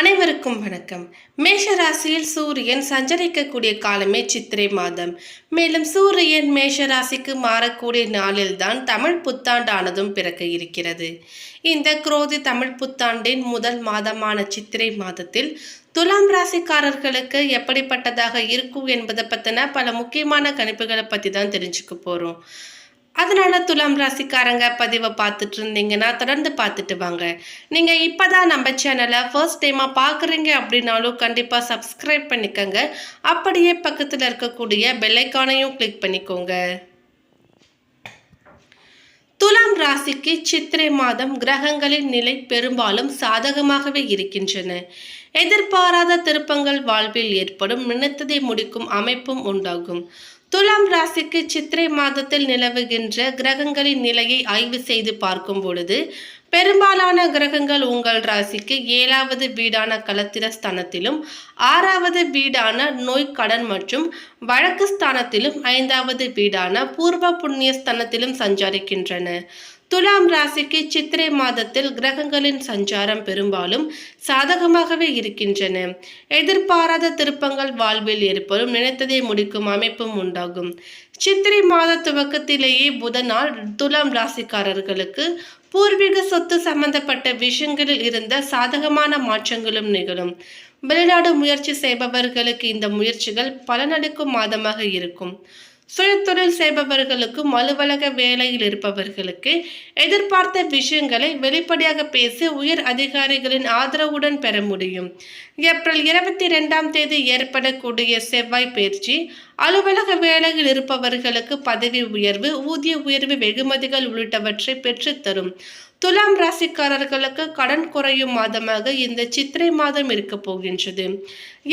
அனைவருக்கும் வணக்கம். மேஷ ராசியில் சூரியன் சஞ்சரிக்கக்கூடிய காலமே சித்திரை மாதம். மேலும் சூரியன் மேஷ ராசிக்கு மாறக்கூடிய நாளில்தான் தமிழ் புத்தாண்டானதும் பிறக்க இருக்கிறது. இந்த குரோதி தமிழ் புத்தாண்டின் முதல் மாதமான சித்திரை மாதத்தில் துலாம் ராசிக்காரர்களுக்கு எப்படிப்பட்டதாக இருக்கும் என்பதை பற்றின பல முக்கியமான கணிப்புகளை பற்றி தான் தெரிஞ்சுக்க போகிறோம் அதனால துலாம் ராசிக்காரங்க பதிவை பார்த்துட்டு இருந்தீங்கன்னா தொடர்ந்து பார்த்துட்டு வாங்க. நீங்கள் இப்போ தான் நம்ம சேனலை ஃபர்ஸ்ட் டைமாக பார்க்குறீங்க அப்படின்னாலும் கண்டிப்பாக சப்ஸ்கிரைப் பண்ணிக்கோங்க. அப்படியே பக்கத்தில் இருக்கக்கூடிய பெல்லைக்கானையும் கிளிக் பண்ணிக்கோங்க. துலாம் ராசிக்கு சித்திரை மாதம் கிரகங்களின் நிலை பெரும்பாலும் சாதகமாகவே இருக்கின்றன. எதிர்பாராத திருப்பங்கள் வாழ்வில் ஏற்படும். நினைத்ததை முடிக்கும் அமைப்பும் உண்டாகும். துலாம் ராசிக்கு சித்திரை மாதத்தில் நிலவுகின்ற கிரகங்களின் நிலையை ஆய்வு செய்து பார்க்கும் பொழுது பெரும்பாலான கிரகங்கள் உங்கள் ராசிக்கு ஏழாவது வீடான கலத்திர ஸ்தானத்திலும் ஆறாவது வீடான நோய் கடன் மற்றும் வழக்கு ஸ்தானத்திலும் ஐந்தாவது வீடான பூர்வ புண்ணிய ஸ்தானத்திலும் சஞ்சரிக்கின்றன. துலாம் ராசிக்கு சித்திரை மாதத்தில் கிரகங்களின் சஞ்சாரம் பெரும்பாலும் சாதகமாகவே இருக்கின்றன. எதிர்பாராத திருப்பங்கள் வாழ்வில் ஏற்படும் நினைத்ததை முடிக்கும் அமைப்பும் உண்டாகும். சித்திரை மாத துவக்கத்திலேயே புதனால் துலாம் ராசிக்காரர்களுக்கு பூர்வீக சொத்து சம்பந்தப்பட்ட விஷயங்களில் இருந்த சாதகமான மாற்றங்களும் நிகழும். வெளிநாடு முயற்சி செய்பவர்களுக்கு இந்த முயற்சிகள் பலனளிக்கும் மாதமாக இருக்கும். சுயத்தொழில் செய்பவர்களுக்கும் அலுவலக வேலையில் இருப்பவர்களுக்கு எதிர்பார்த்த விஷயங்களை வெளிப்படையாக பேசி உயர் அதிகாரிகளின் ஆதரவுடன் பெற முடியும். ஏப்ரல் இருபத்தி ரெண்டாம் தேதி ஏற்படக்கூடிய செவ்வாய் பயிற்சி அலுவலக வேலையில் இருப்பவர்களுக்கு பதவி உயர்வு ஊதிய உயர்வு வெகுமதிகள் உள்ளிட்டவற்றை பெற்றுத்தரும். துலாம் ராசிக்காரர்களுக்கு கடன் குறையும் மாதமாக இந்த சித்திரை மாதம் இருக்க போகின்றது.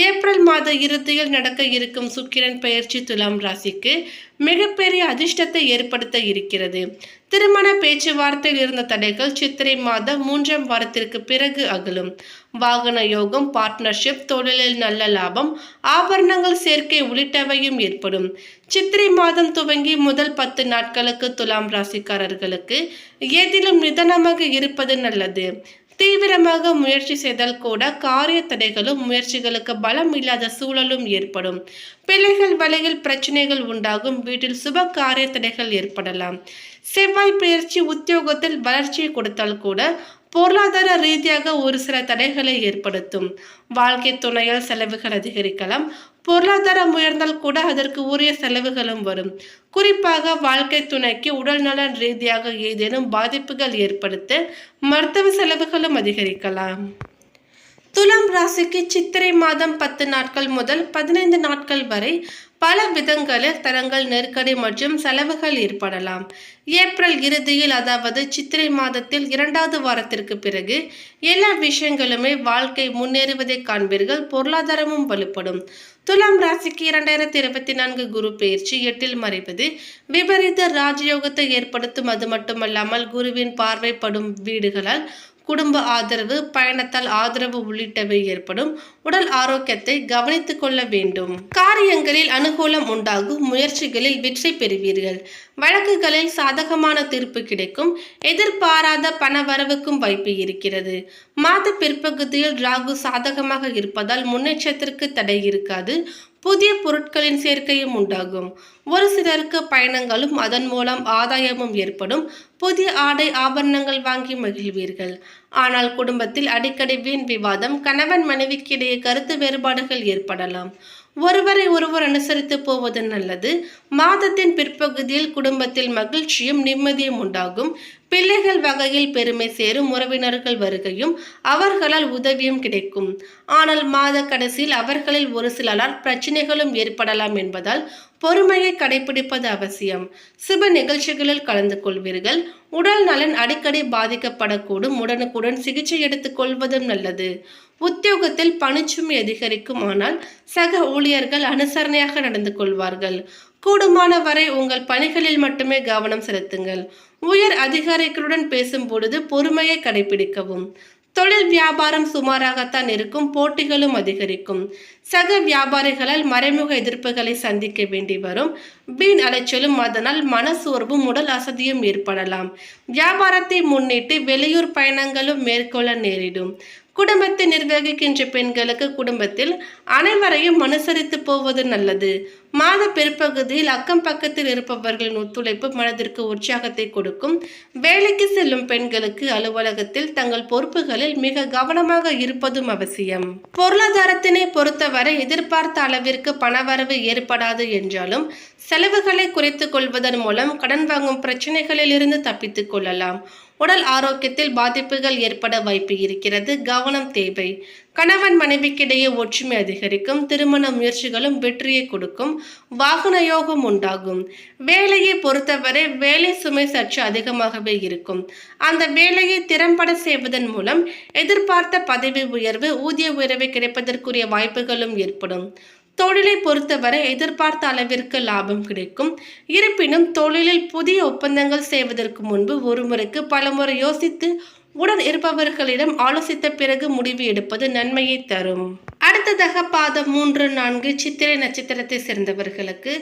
ஏப்ரல் மாத இறுதியில் நடக்க இருக்கும் சுக்கிரன் பயிற்சி துலாம் ராசிக்கு மிகப்பெரிய அதிர்ஷ்டத்தை ஏற்படுத்த இருக்கிறது. திருமண பேச்சுவார்த்தையில் இருந்த தடைகள் சித்திரை மாதம் மூன்றாம் வாரத்திற்கு பிறகு அகலும். வாகன யோகம் பார்ட்னர்ஷிப் தொழிலில் நல்ல லாபம் ஆபரணங்கள் சேர்க்கை உள்ளிட்டவையும் ஏற்படும். சித்திரை மாதம் துவங்கி முதல் பத்து நாட்களுக்கு துலாம் ராசிக்காரர்களுக்கு ஏதிலும் நிதானமாக இருப்பது நல்லது. தீவிரமாக முயற்சி செய்தால் கூட காரிய தடைகளும் முயற்சிகளுக்கு பலம் இல்லாத சூழலும் ஏற்படும். பிள்ளைகள் வலையில் பிரச்சனைகள் உண்டாகும். வீட்டில் சுப காரிய தடைகள் ஏற்படலாம். செவ்வாய் பயிற்சி உத்தியோகத்தில் வளர்ச்சியை கொடுத்தால் கூட பொருளாதார ரீதியாக ஒரு சில தடைகளை ஏற்படுத்தும். வாழ்க்கை துணையால் செலவுகள் அதிகரிக்கலாம். பொருளாதாரம் உயர்ந்தால் கூட அதற்கு உரிய செலவுகளும் வரும். குறிப்பாக வாழ்க்கை துணைக்கு உடல் நலன் ரீதியாக ஏதேனும் பாதிப்புகள் ஏற்படுத்த மருத்துவ செலவுகளும் அதிகரிக்கலாம். துலாம் ராசிக்கு சித்திரை மாதம் பத்து நாட்கள் முதல் பதினைந்து நாட்கள் வரை பல விதங்களில் தரங்கள் நெருக்கடி மற்றும் செலவுகள் ஏற்படலாம். ஏப்ரல் இறுதியில் அதாவது சித்திரை மாதத்தில் இரண்டாவது வாரத்திற்கு பிறகு எல்லா விஷயங்களுமே வாழ்க்கை முன்னேறுவதை காண்பீர்கள் பொருளாதாரமும் வலுப்படும். துலாம் ராசிக்கு இரண்டாயிரத்தி இருபத்தி நான்கு குரு பயிற்சி எட்டில் மறைவது விபரீத ராஜயோகத்தை ஏற்படுத்தும் அது மட்டுமல்லாமல் குருவின் பார்வைப்படும் வீடுகளால் குடும்ப ஆதரவு பயணத்தால் ஆதரவு உள்ளிட்டவை ஏற்படும். உடல் ஆரோக்கியத்தை கவனித்துக் கொள்ள வேண்டும். காரியங்களில் அனுகூலம் உண்டாகும். முயற்சிகளில் வெற்றி பெறுவீர்கள். வழக்குகளில் சாதகமான தீர்ப்பு கிடைக்கும். எதிர்பாராத பண வரவுக்கும் வாய்ப்பு இருக்கிறது. மாத பிற்பகுதியில் ராகு சாதகமாக இருப்பதால் முன்னேற்றத்திற்கு தடை இருக்காது. புதிய பொருட்களின் சேர்க்கையும் உண்டாகும். ஒரு சிலருக்கு பயணங்களும் அதன் மூலம் ஆதாயமும் ஏற்படும். புதிய ஆடை ஆபரணங்கள் வாங்கி மகிழ்வீர்கள். ஆனால் குடும்பத்தில் அடிக்கடி வீண் விவாதம் கணவன் மனைவிக்கு இடையே கருத்து வேறுபாடுகள் ஏற்படலாம். ஒருவரை ஒருவர் அனுசரித்து போவது நல்லது. மாதத்தின் பிற்பகுதியில் குடும்பத்தில் மகிழ்ச்சியும் நிம்மதியும் உண்டாகும். பிள்ளைகள் வகையில் பெருமை சேரும் உறவினர்கள் வருகையும் அவர்களால் உதவியும் கிடைக்கும். ஆனால் மாத கடைசியில் அவர்களில் ஒரு சிலரால் பிரச்சனைகளும் ஏற்படலாம் என்பதால் பொறுமையை கடைபிடிப்பது அவசியம். சுப நிகழ்ச்சிகளில் கலந்து கொள்வீர்கள் உடல் நலன் அடிக்கடி பாதிக்கப்படக்கூடும். உடனுக்குடன் சிகிச்சை எடுத்துக் கொள்வதும் நல்லது. உத்தியோகத்தில் பணிச்சுமை அதிகரிக்கும். ஆனால் சக ஊழியர்கள் அனுசரணையாக நடந்து கொள்வார்கள். கூடுமான வரை உங்கள் பணிகளில் மட்டுமே கவனம் செலுத்துங்கள். உயர் அதிகாரிகளுடன் பேசும் பொழுது பொறுமையை கடைபிடிக்கவும். தொழில் வியாபாரம் சுமாராகத்தான் இருக்கும் போட்டிகளும் அதிகரிக்கும். சக வியாபாரிகளால் மறைமுக எதிர்ப்புகளை சந்திக்க வேண்டி வரும். வீண் அலைச்சலும் அதனால் மனசோர்வும் உடல் அசதியும் ஏற்படலாம். வியாபாரத்தை முன்னிட்டு வெளியூர் பயணங்களும் மேற்கொள்ள நேரிடும். குடும்பத்தை நிர்வகிக்கின்ற பெண்களுக்கு குடும்பத்தில் அனைவரையும் அனுசரித்து போவது நல்லது. மாத பிற்பகுதியில் அக்கம் பக்கத்தில் இருப்பவர்களின் ஒத்துழைப்பு மனதிற்கு உற்சாகத்தை கொடுக்கும். வேலைக்கு செல்லும் பெண்களுக்கு அலுவலகத்தில் தங்கள் பொறுப்புகளில் மிக கவனமாக இருப்பதும் அவசியம். பொருளாதாரத்தினை பொறுத்தவரை எதிர்பார்த்த அளவிற்கு பணவரவு ஏற்படாது என்றாலும் செலவுகளை குறைத்துக் கொள்வதன் மூலம் கடன் வாங்கும் பிரச்சனைகளில் இருந்து தப்பித்துக் கொள்ளலாம். உடல் ஆரோக்கியத்தில் பாதிப்புகள் ஏற்பட வாய்ப்பு இருக்கிறது. கவனம் தேவை. கணவன் மனைவிக்கிடையே ஒற்றுமை அதிகரிக்கும் திருமண முயற்சிகளும் வெற்றியை கொடுக்கும் வாகன யோகம் உண்டாகும். வேலையை பொறுத்தவரை வேலை சுமை சற்று அதிகமாகவே இருக்கும். அந்த வேலையை திறம்பட செய்வதன் மூலம் எதிர்பார்த்த பதவி உயர்வு ஊதிய உயர்வு கிடைப்பதற்குரிய வாய்ப்புகளும் ஏற்படும். தொழிலை பொறுத்தவரை எதிர்பார்த்த அளவிற்கு லாபம் கிடைக்கும். இருப்பினும் தொழிலில் புதிய ஒப்பந்தங்கள் செய்வதற்கு முன்பு ஒருமுறைக்கு பலமுறை யோசித்து உடன் இருப்பவர்களிடம் ஆலோசித்த பிறகு முடிவு எடுப்பது நன்மையை தரும். அடுத்ததாக பாதம் மூன்று நான்கு சித்திரை நட்சத்திரத்தை சேர்ந்தவர்களுக்கு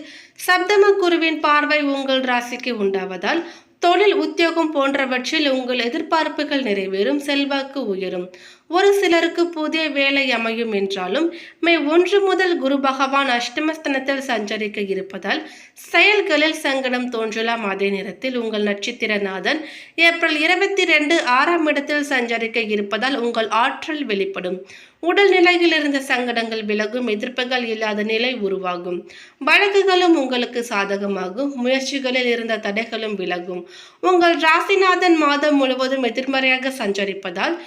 சப்தம குருவின் பார்வை உங்கள் ராசிக்கு உண்டாவதால் தொழில் உத்தியோகம் போன்றவற்றில் உங்கள் எதிர்பார்ப்புகள் நிறைவேறும் செல்வாக்கு உயரும். ஒரு சிலருக்கு புதிய வேலை அமையும் என்றாலும் மே ஒன்று முதல் குரு பகவான் அஷ்டமஸ்தனத்தில் சஞ்சரிக்க இருப்பதால் செயல்களில் சங்கடம் தோன்றலாம். அதே நேரத்தில் உங்கள் நட்சத்திரநாதன் ஏப்ரல் இருபத்தி ரெண்டு ஆறாம் இடத்தில் சஞ்சரிக்க இருப்பதால் உங்கள் ஆற்றல் வெளிப்படும். உடல் நிலையில் இருந்த சங்கடங்கள் விலகும் எதிர்ப்புகள் இல்லாத நிலை உருவாகும். வழக்குகளும் உங்களுக்கு சாதகமாகும் முயற்சிகளில் இருந்த தடைகளும் விலகும். உங்கள் ராசிநாதன் மாதம் முழுவதும் எதிர்மறையாக சஞ்சரிப்பதால்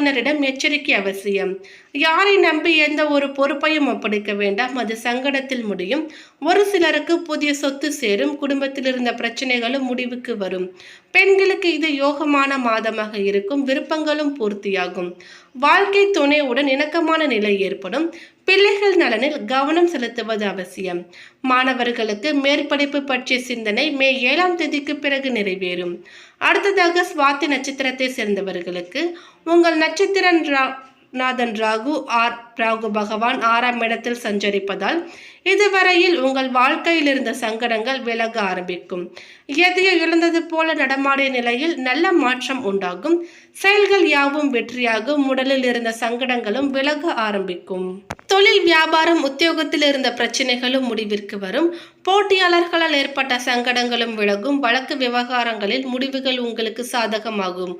எதிர்ப்பாளினரிடம் எச்சரிக்கை அவசியம். யாரை நம்பி எந்த ஒரு பொறுப்பையும் ஒப்படைக்க வேண்டாம். அது சங்கடத்தில் முடியும். ஒரு சிலருக்கு புதிய சொத்து சேரும். குடும்பத்தில் இருந்த பிரச்சனைகளும் முடிவுக்கு வரும். பெண்களுக்கு இது யோகமான மாதமாக இருக்கும். விருப்பங்களும் பூர்த்தியாகும். வாழ்க்கை துணையுடன் இணக்கமான நிலை ஏற்படும். பிள்ளைகள் நலனில் கவனம் செலுத்துவது அவசியம். மாணவர்களுக்கு மேற்படிப்பு பற்றிய சிந்தனை மே ஏழாம் தேதிக்கு பிறகு நிறைவேறும். அடுத்ததாக சுவாதி நட்சத்திரத்தை சேர்ந்தவர்களுக்கு உங்கள் நட்சத்திரன் ரா- நாதன் ராகு ஆர் ராகு பகவான் ஆறாம் இடத்தில் சஞ்சரிப்பதால் இதுவரையில் உங்கள் வாழ்க்கையில் இருந்த சங்கடங்கள் விலக ஆரம்பிக்கும். எதையோ இழந்தது போல நடமாடிய நிலையில் நல்ல மாற்றம் உண்டாகும். செயல்கள் யாவும் வெற்றியாகும் உடலில் இருந்த சங்கடங்களும் விலக ஆரம்பிக்கும். தொழில் வியாபாரம் உத்தியோகத்தில் இருந்த பிரச்சனைகளும் முடிவிற்கு வரும். போட்டியாளர்களால் ஏற்பட்ட சங்கடங்களும் விலகும். வழக்கு விவகாரங்களில் முடிவுகள் உங்களுக்கு சாதகமாகும்.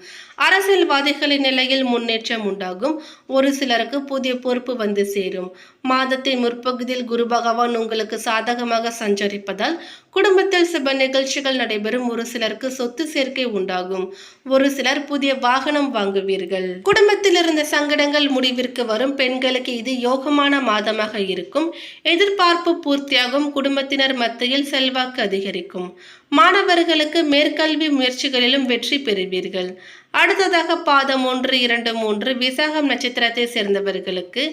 அரசியல்வாதிகளின் நிலையில் முன்னேற்றம் உண்டாகும். ஒரு சிலருக்கு புதிய பொறுப்பு வந்து சேரும். மாதத்தின் முற்பகுதியில் குரு பகவான் உங்களுக்கு சாதகமாக சஞ்சரிப்பதால் குடும்பத்தில் சுப நிகழ்ச்சிகள் நடைபெறும். ஒரு சிலருக்கு சொத்து சேர்க்கை உண்டாகும். ஒரு சிலர் புதிய வாகனம் வாங்குவீர்கள். குடும்பத்தில் இருந்த சங்கடங்கள் முடிவிற்கு வரும். பெண்களுக்கு இது யோகமான மாதமாக இருக்கும். எதிர்பார்ப்பு பூர்த்தியாகும். குடும்பத்தினர் மத்தியில் செல்வாக்கு அதிகரிக்கும். மாணவர்களுக்கு மேற்கல்வி முயற்சிகளிலும் வெற்றி பெறுவீர்கள். அடுத்ததாக பாதம் ஒன்று இரண்டு மூன்று விசாகம் நட்சத்திரத்தை சேர்ந்தவர்களுக்கு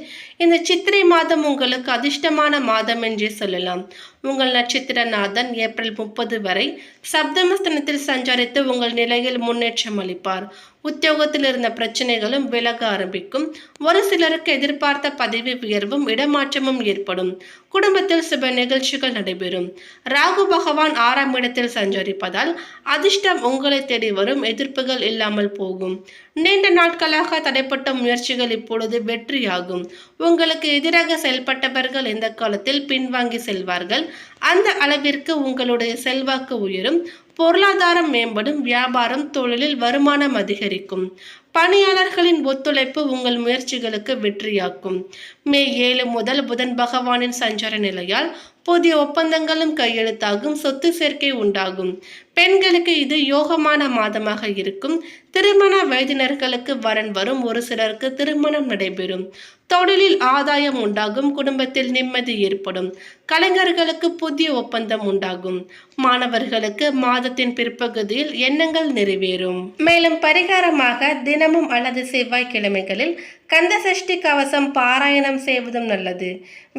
இந்த சித்திரை மாதம் உங்களுக்கு அதிர்ஷ்டமான மாதம் என்றே சொல்லலாம். உங்கள் நட்சத்திரநாதன் ஏப்ரல் முப்பது வரை சப்தமஸ்தனத்தில் சஞ்சரித்து உங்கள் நிலையில் முன்னேற்றம் அளிப்பார். உத்தியோகத்தில் இருந்த பிரச்சனைகளும் விலக ஆரம்பிக்கும். ஒரு சிலருக்கு எதிர்பார்த்த பதவி உயர்வும் இடமாற்றமும் ஏற்படும். குடும்பத்தில் சுப நிகழ்ச்சிகள் நடைபெறும். ராகு பகவான் ஆறாம் இடத்தில் சஞ்சரிப்பதால் அதிர்ஷ்டம் உங்களை தேடி வரும் எதிர்ப்புகள் இல்லாமல் போகும். நீண்ட நாட்களாக தடைப்பட்ட முயற்சிகள் இப்பொழுது வெற்றியாகும். உங்களுக்கு எதிராக செயல்பட்டவர்கள் இந்த காலத்தில் பின்வாங்கி செல்வார்கள்? அந்த அளவிற்கு உங்களுடைய செல்வாக்கு உயரும். பொருளாதாரம் மேம்படும் வியாபாரம் தொழிலில் வருமானம் அதிகரிக்கும். பணியாளர்களின் ஒத்துழைப்பு உங்கள் முயற்சிகளுக்கு வெற்றியாக்கும். மே ஏழு முதல் புதன் பகவானின் சஞ்சார நிலையால் புதிய ஒப்பந்தங்களும் கையெழுத்தாகும் சொத்து சேர்க்கை உண்டாகும். பெண்களுக்கு இது யோகமான மாதமாக இருக்கும். திருமண வயதினர்களுக்கு வரன் வரும். ஒரு சிலருக்கு திருமணம் நடைபெறும். தொழிலில் ஆதாயம் உண்டாகும். குடும்பத்தில் நிம்மதி ஏற்படும். கலைஞர்களுக்கு புதிய ஒப்பந்தம் உண்டாகும். மாணவர்களுக்கு மாதத்தின் பிற்பகுதியில் எண்ணங்கள் நிறைவேறும். மேலும் பரிகாரமாக தினமும் அல்லது செவ்வாய்க்கிழமைகளில் கந்த சஷ்டி கவசம் பாராயணம் செய்வதும் நல்லது.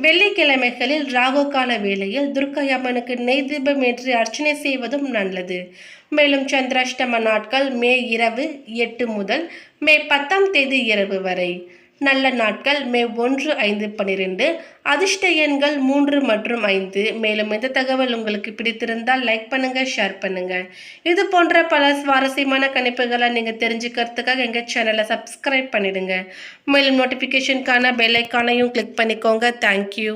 வெள்ளிக்கிழமைகளில் ராகு கால வேளையில் துர்க்கையம்மனுக்கு நெய் தீபம் ஏற்றி அர்ச்சனை செய்வதும் நல்லது. மேலும் சந்திராஷ்டம நாட்கள் மே இரவு எட்டு முதல் மே பத்தாம் தேதி இரவு வரை. நல்ல நாட்கள் மே ஒன்று ஐந்து பன்னிரெண்டு அதிர்ஷ்ட எண்கள் மூன்று மற்றும் ஐந்து. மேலும் இந்த தகவல் உங்களுக்கு பிடித்திருந்தால் லைக் பண்ணுங்க ஷேர் பண்ணுங்க. இது போன்ற பல சுவாரஸ்யமான கணிப்புகளை நீங்கள் தெரிஞ்சுக்கிறதுக்காக எங்கள் சேனலை சப்ஸ்கிரைப் பண்ணிடுங்க. மேலும் நோட்டிஃபிகேஷனுக்கான பெல் ஐக்கானையும் கிளிக் பண்ணிக்கோங்க. Thank you